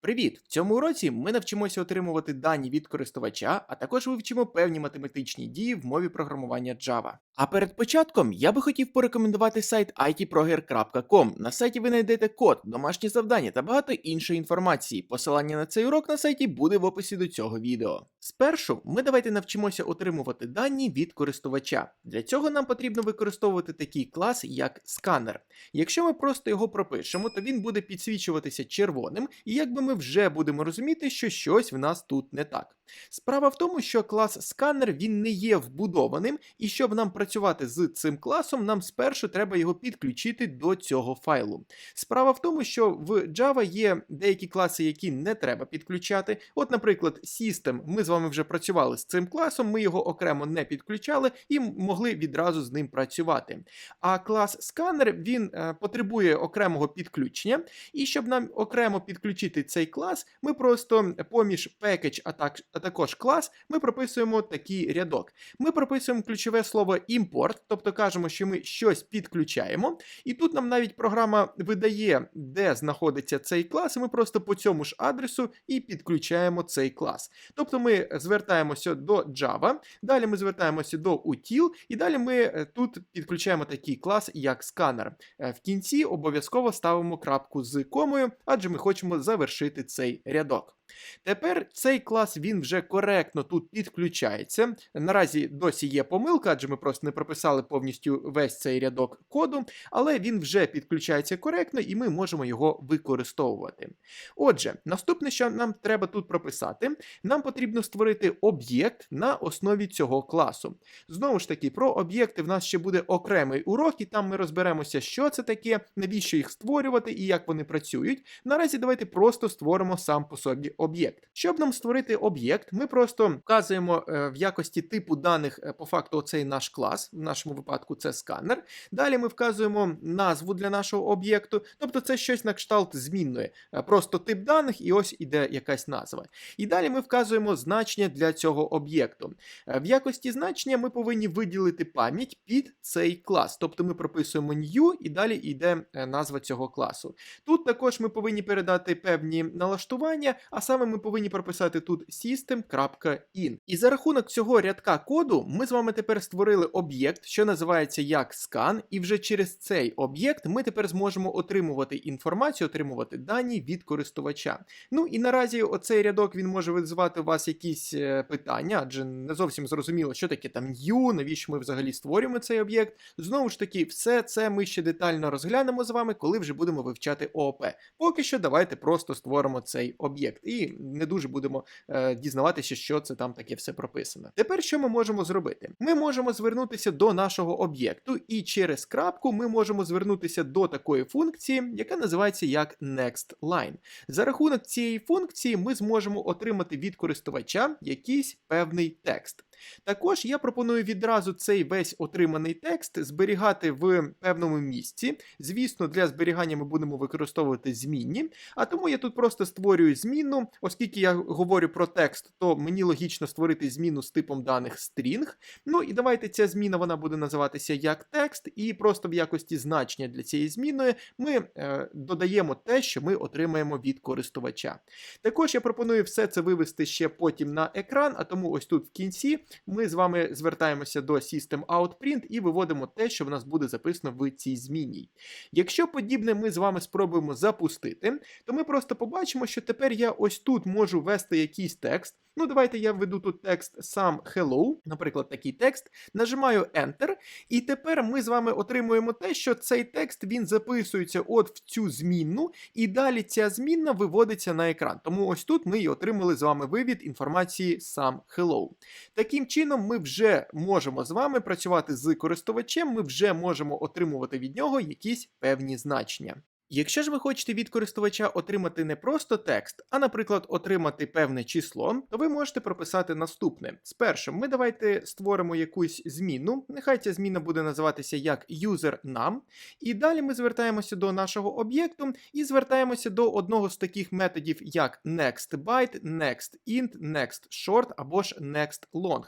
Привіт! В цьому уроці ми навчимося отримувати дані від користувача, а також вивчимо певні математичні дії в мові програмування Java. А перед початком я би хотів порекомендувати сайт itproger.com. На сайті ви знайдете код, домашні завдання та багато іншої інформації. Посилання на цей урок на сайті буде в описі до цього відео. Спершу ми давайте навчимося отримувати дані від користувача. Для цього нам потрібно використовувати такий клас, як сканер. Якщо ми просто його пропишемо, то він буде підсвічуватися червоним, і якби ми вже будемо розуміти, що щось в нас тут не так. Справа в тому, що клас сканер він не є вбудованим, і щоб нам працювати з цим класом, нам спершу треба його підключити до цього файлу. Справа в тому, що в Java є деякі класи, які не треба підключати. От, наприклад, System, ми з вами вже працювали з цим класом, ми його окремо не підключали і могли відразу з ним працювати. А клас сканер він е, потребує окремого підключення, і щоб нам окремо підключити цей клас, ми просто поміж package, а, так, а також клас, ми прописуємо такий рядок. Ми прописуємо ключове слово import, тобто кажемо, що ми щось підключаємо, і тут нам навіть програма видає, де знаходиться цей клас, і ми просто по цьому ж адресу і підключаємо цей клас. Тобто ми звертаємося до Java, далі ми звертаємося до util, і далі ми е, тут підключаємо такий клас, як сканер. Е, В кінці обов'язково ставимо крапку з комою, адже ми хочемо завершити цей рядок. Тепер цей клас він вже коректно тут підключається. Наразі досі є помилка, адже ми просто не прописали повністю весь цей рядок коду, але він вже підключається коректно і ми можемо його використовувати. Отже, наступне, що нам треба тут прописати, нам потрібно створити об'єкт на основі цього класу. Знову ж таки, про об'єкти в нас ще буде окремий урок, і там ми розберемося, що це таке, навіщо їх створювати і як вони працюють. Наразі давайте просто створимо сам по собі об'єкт. Щоб нам створити об'єкт, ми просто вказуємо е, в якості типу даних е, по факту оцей наш клас, в нашому випадку це сканер. Далі ми вказуємо назву для нашого об'єкту, тобто це щось на кшталт змінної, Е, просто тип даних, і ось іде якась назва. І далі ми вказуємо значення для цього об'єкту. В якості значення ми повинні виділити пам'ять під цей клас, тобто ми прописуємо new і далі йде назва цього класу. Тут також ми повинні передати певні налаштування, а саме ми повинні прописати тут system.in. І за рахунок цього рядка коду ми з вами тепер створили об'єкт, що називається як scan, і вже через цей об'єкт ми тепер зможемо отримувати інформацію, отримувати дані від користувача. Ну і наразі оцей рядок він може визивати у вас якісь е, питання, адже не зовсім зрозуміло, що таке там new, навіщо ми взагалі створюємо цей об'єкт. Знову ж таки, все це ми ще детально розглянемо з вами, коли вже будемо вивчати ООП. Поки що давайте просто створимо цей об'єкт і не дуже будемо е, дізнаватися, що це там таке все прописано. Тепер що ми можемо зробити? Ми можемо звернутися до нашого об'єкту, і через крапку ми можемо звернутися до такої функції, яка називається як NextLine. За рахунок цієї функції ми зможемо отримати від користувача якийсь певний текст. Також я пропоную відразу цей весь отриманий текст зберігати в певному місці. Звісно, для зберігання ми будемо використовувати змінні, а тому я тут просто створюю змінну, оскільки я говорю про текст, то мені логічно створити зміну з типом даних string. Ну і давайте ця зміна вона буде називатися як текст, і просто в якості значення для цієї зміни ми е, додаємо те, що ми отримаємо від користувача. Також я пропоную все це вивести ще потім на екран, а тому ось тут в кінці ми з вами звертаємося до System Out і виводимо те, що в нас буде записано в цій зміні. Якщо подібне ми з вами спробуємо запустити, то ми просто побачимо, що тепер я ось тут можу ввести якийсь текст. Ну, давайте я введу тут текст сам hello, наприклад, такий текст, нажимаю Enter, і тепер ми з вами отримуємо те, що цей текст він записується от в цю змінну, і далі ця змінна виводиться на екран. Тому ось тут ми і отримали з вами вивід інформації сам hello. Таким чином, ми вже можемо з вами працювати з користувачем, ми вже можемо отримувати від нього якісь певні значення. Якщо ж ви хочете від користувача отримати не просто текст, а, наприклад, отримати певне число, то ви можете прописати наступне. Спершу, ми давайте створимо якусь зміну, нехай ця зміна буде називатися як user_num, і далі ми звертаємося до нашого об'єкту і звертаємося до одного з таких методів, як nextByte, nextInt, nextShort або ж nextLong.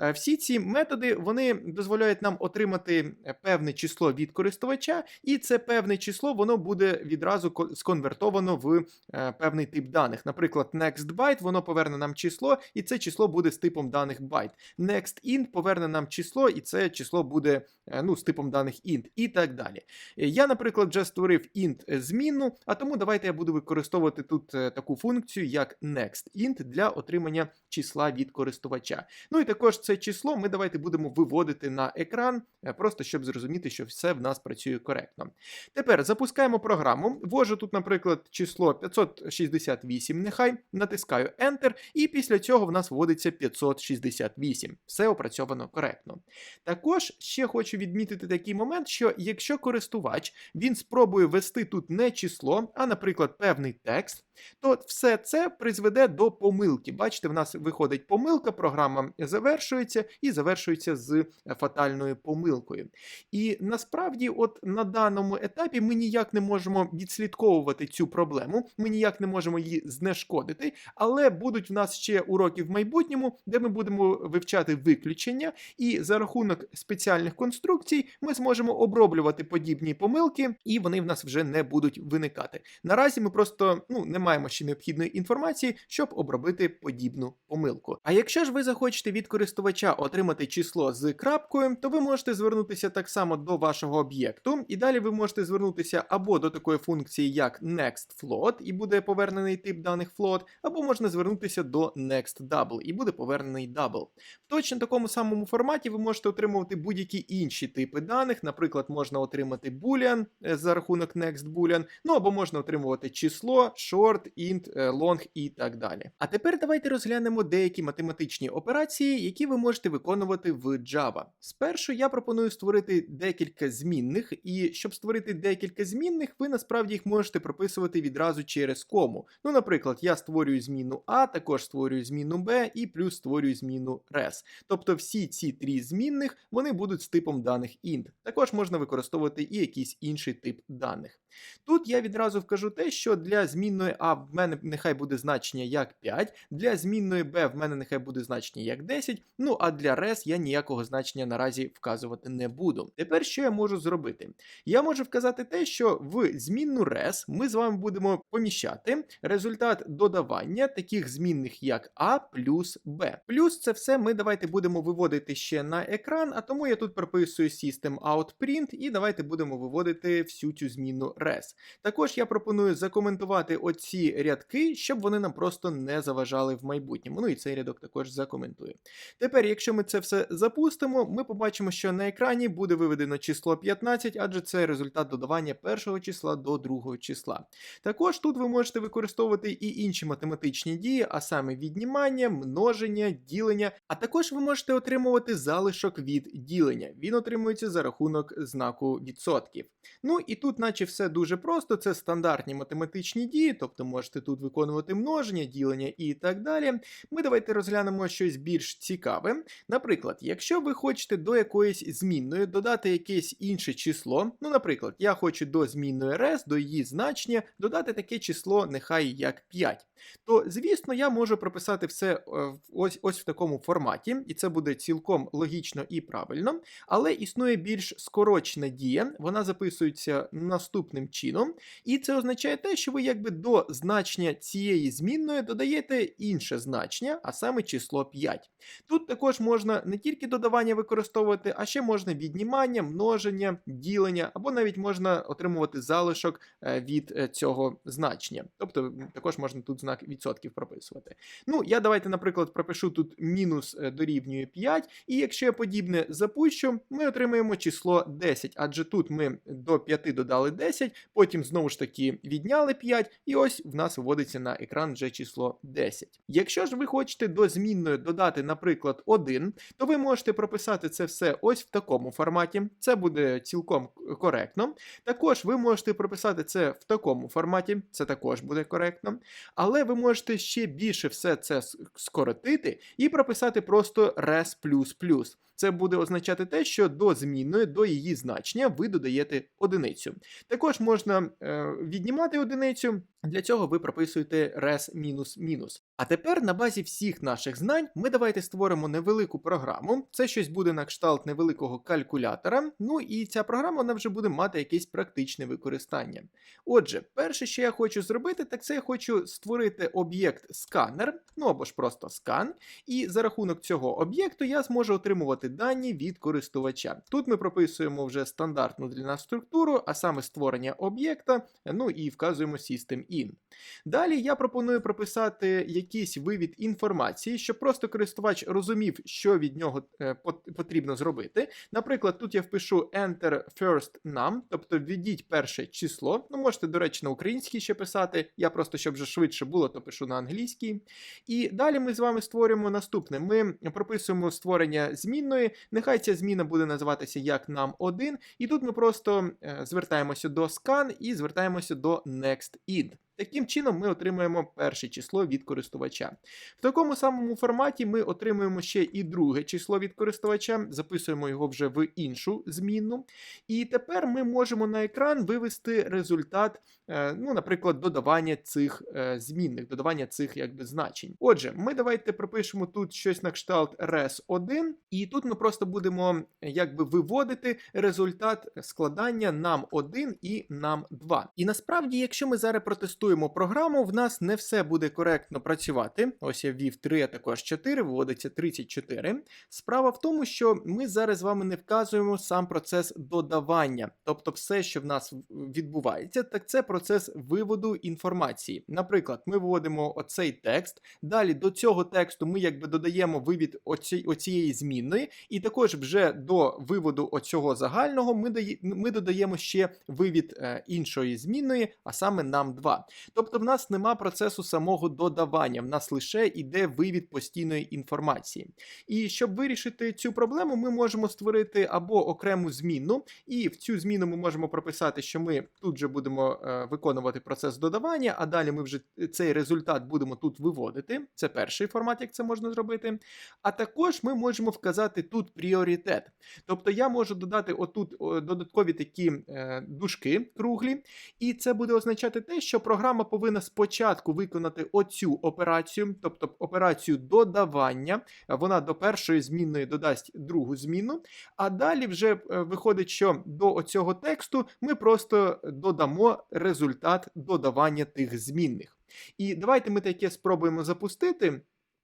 Е, Всі ці методи вони дозволяють нам отримати певне число від користувача, і це певне число воно буде буде відразу сконвертовано в е, певний тип даних. Наприклад, next byte, воно поверне нам число, і це число буде з типом даних byte. Next int поверне нам число, і це число буде е, ну, з типом даних int, і так далі. Е, Я, наприклад, вже створив int змінну, а тому давайте я буду використовувати тут таку функцію, як nextInt для отримання числа від користувача. Ну і також це число ми давайте будемо виводити на екран, просто щоб зрозуміти, що все в нас працює коректно. Тепер запускаємо програму. Ввожу тут, наприклад, число 568, нехай натискаю Enter, і після цього в нас вводиться 568. Все опрацьовано коректно. Також ще хочу відмітити такий момент, що якщо користувач він спробує ввести тут не число, а, наприклад, певний текст, то все це призведе до помилки. Бачите, в нас виходить помилка, програма завершується і завершується з фатальною помилкою. І насправді, от на даному етапі ми ніяк не можемо відслідковувати цю проблему, ми ніяк не можемо її знешкодити, але будуть в нас ще уроки в майбутньому, де ми будемо вивчати виключення, і за рахунок спеціальних конструкцій ми зможемо оброблювати подібні помилки, і вони в нас вже не будуть виникати. Наразі ми просто ну, не маємо ще необхідної інформації, щоб обробити подібну помилку. А якщо ж ви захочете від користувача отримати число з крапкою, то ви можете звернутися так само до вашого об'єкту, і далі ви можете звернутися або до такої функції, як nextFloat, і буде повернений тип даних float, або можна звернутися до nextDouble, і буде повернений double. В точно такому самому форматі ви можете отримувати будь-які інші типи даних. Наприклад, можна отримати boolean е, за рахунок nextBoolean, ну або можна отримувати число, short, int, е, long і так далі. А тепер давайте розглянемо деякі математичні операції, які ви можете виконувати в Java. Спершу я пропоную створити декілька змінних, і щоб створити декілька змінних, ви насправді їх можете прописувати відразу через кому. Ну, наприклад, я створюю зміну А, також створюю зміну Б і плюс створюю зміну res. Тобто всі ці три змінних вони будуть з типом даних int. Також можна використовувати і якийсь інший тип даних. Тут я відразу вкажу те, що для змінної А в мене нехай буде значення як 5, для змінної Б в мене нехай буде значення як 10, ну а для res я ніякого значення наразі вказувати не буду. Тепер що я можу зробити? Я можу вказати те, що в змінну res ми з вами будемо поміщати результат додавання таких змінних як А плюс Б. Плюс це все ми давайте будемо виводити ще на екран, а тому я тут прописую System Out Print і давайте будемо виводити всю цю змінну res. Також я пропоную закоментувати оці рядки, щоб вони нам просто не заважали в майбутньому. Ну і цей рядок також закоментую. Тепер, якщо ми це все запустимо, ми побачимо, що на екрані буде виведено число 15, адже це результат додавання першого числа до другого числа. Також тут ви можете використовувати і інші математичні дії, а саме віднімання, множення, ділення, а також ви можете отримувати залишок від ділення. Він отримується за рахунок знаку відсотків. Ну і тут, наче все дуже просто, це стандартні математичні дії, тобто можете тут виконувати множення, ділення і так далі. Ми давайте розглянемо щось більш цікаве. Наприклад, якщо ви хочете до якоїсь змінної додати якесь інше число, ну, наприклад, я хочу до змінної res, до її значення, додати таке число, нехай як 5, то, звісно, я можу прописати все е, ось, ось в такому форматі, і це буде цілком логічно і правильно. Але існує більш скорочена дія, вона записується наступним чином, і це означає те, що ви якби до значення цієї змінної додаєте інше значення, а саме число 5. Тут також можна не тільки додавання використовувати, а ще можна віднімання, множення, ділення, або навіть можна отримувати залишок е, від е, цього значення. Тобто також можна тут знак відсотків прописувати. Ну, я давайте, наприклад, пропишу тут мінус е, дорівнює 5, і якщо я подібне запущу, ми отримаємо число 10, адже тут ми до 5 додали 10, потім знову ж таки відняли 5, і ось в нас виводиться на екран вже число 10. Якщо ж ви хочете до змінної додати, наприклад, 1, то ви можете прописати це все ось в такому форматі. Це буде цілком коректно. Також ви можете прописати це в такому форматі, це також буде коректно. Але ви можете ще більше все це скоротити і прописати просто res++. Це буде означати те, що до змінної, до її значення ви додаєте одиницю. Також можна е, віднімати одиницю. Для цього ви прописуєте res мінус мінус. А тепер на базі всіх наших знань ми давайте створимо невелику програму. Це щось буде на кшталт невеликого калькулятора. Ну і ця програма вона вже буде мати якесь практичне використання. Отже, перше, що я хочу зробити, так це я хочу створити об'єкт сканер, ну або ж просто скан. І за рахунок цього об'єкту я зможу отримувати дані від користувача. Тут ми прописуємо вже стандартну для нас структуру, а саме створення об'єкта, ну і вказуємо System-in. Далі я пропоную прописати якийсь вивід інформації, щоб просто користувач розумів, що від нього е, потрібно зробити. Наприклад, тут я впишу Enter first num, тобто введіть перше число. Ну, можете, до речі, на українській ще писати. Я просто, щоб вже швидше було, то пишу на англійській. І далі ми з вами створюємо наступне. Ми прописуємо створення змінної. Нехай ця зміна буде називатися як num1, і тут ми просто е, звертаємося до scan і звертаємося до next id. Таким чином, ми отримуємо перше число від користувача. В такому самому форматі ми отримуємо ще і друге число від користувача, записуємо його вже в іншу змінну. І тепер ми можемо на екран вивести результат, е, ну, наприклад, додавання цих е, змінних, додавання цих якби значень. Отже, ми давайте пропишемо тут щось на кшталт res1, і тут ми просто будемо якби виводити результат складання нам 1 і нам 2. І насправді, якщо ми зараз протестуємо програму, в нас не все буде коректно працювати. Ось я ввів 3, а також 4, виводиться 34. Справа в тому, що ми зараз з вами не вказуємо сам процес додавання, тобто все, що в нас відбувається, так це процес виводу інформації. Наприклад, ми виводимо оцей текст. Далі до цього тексту ми якби додаємо вивід оці, оцієї змінної, і також вже до виводу оцього загального ми, ми додаємо ще вивід е, іншої змінної, а саме нам 2. Тобто в нас нема процесу самого додавання, в нас лише йде вивід постійної інформації. І щоб вирішити цю проблему, ми можемо створити або окрему змінну, і в цю зміну ми можемо прописати, що ми тут же будемо е, виконувати процес додавання, а далі ми вже цей результат будемо тут виводити. Це перший формат, як це можна зробити. А також ми можемо вказати тут пріоритет. Тобто я можу додати отут додаткові такі е, дужки круглі, і це буде означати те, що програма повинна спочатку виконати оцю операцію, тобто операцію додавання. Вона до першої змінної додасть другу зміну, а далі вже е, виходить, що до оцього тексту ми просто додамо результат додавання тих змінних. І давайте ми таке спробуємо запустити.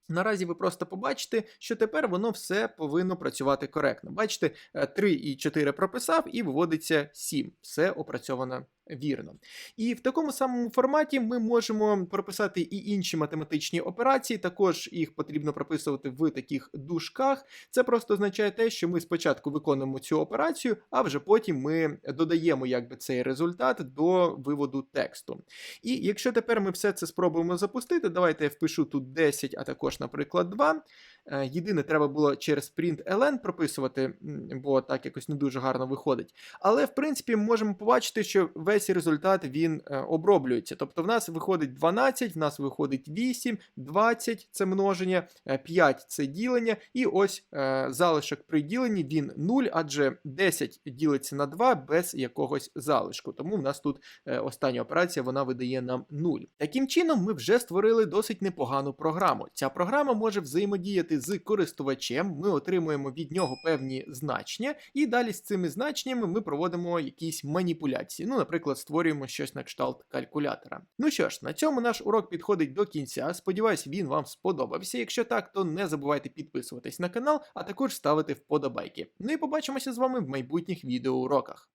Наразі ви просто побачите, що тепер воно все повинно працювати коректно. Бачите, е, 3 і 4 прописав, і виводиться 7. Все опрацьовано вірно. І в такому самому форматі ми можемо прописати і інші математичні операції. Також їх потрібно прописувати в таких дужках. Це просто означає те, що ми спочатку виконуємо цю операцію, а вже потім ми додаємо якби цей результат до виводу тексту. І якщо тепер ми все це спробуємо запустити, давайте я впишу тут 10, а також, наприклад, 2. Е, Єдине, треба було через print-ln прописувати, бо так якось не дуже гарно виходить. Але в принципі можемо побачити, що весь результат він е, оброблюється. Тобто в нас виходить 12, в нас виходить 8, 20 це множення, е, 5 це ділення, і ось е, залишок при діленні він 0, адже 10 ділиться на 2 без якогось залишку. Тому в нас тут е, остання операція вона видає нам 0. Таким чином, ми вже створили досить непогану програму. Ця програма може взаємодіяти з користувачем, ми отримуємо від нього певні значення, і далі з цими значеннями ми проводимо якісь маніпуляції. Ну, наприклад, створюємо щось на кшталт калькулятора. Ну що ж, на цьому наш урок підходить до кінця. Сподіваюсь, він вам сподобався. Якщо так, то не забувайте підписуватись на канал, а також ставити вподобайки. Ну і побачимося з вами в майбутніх відеоуроках.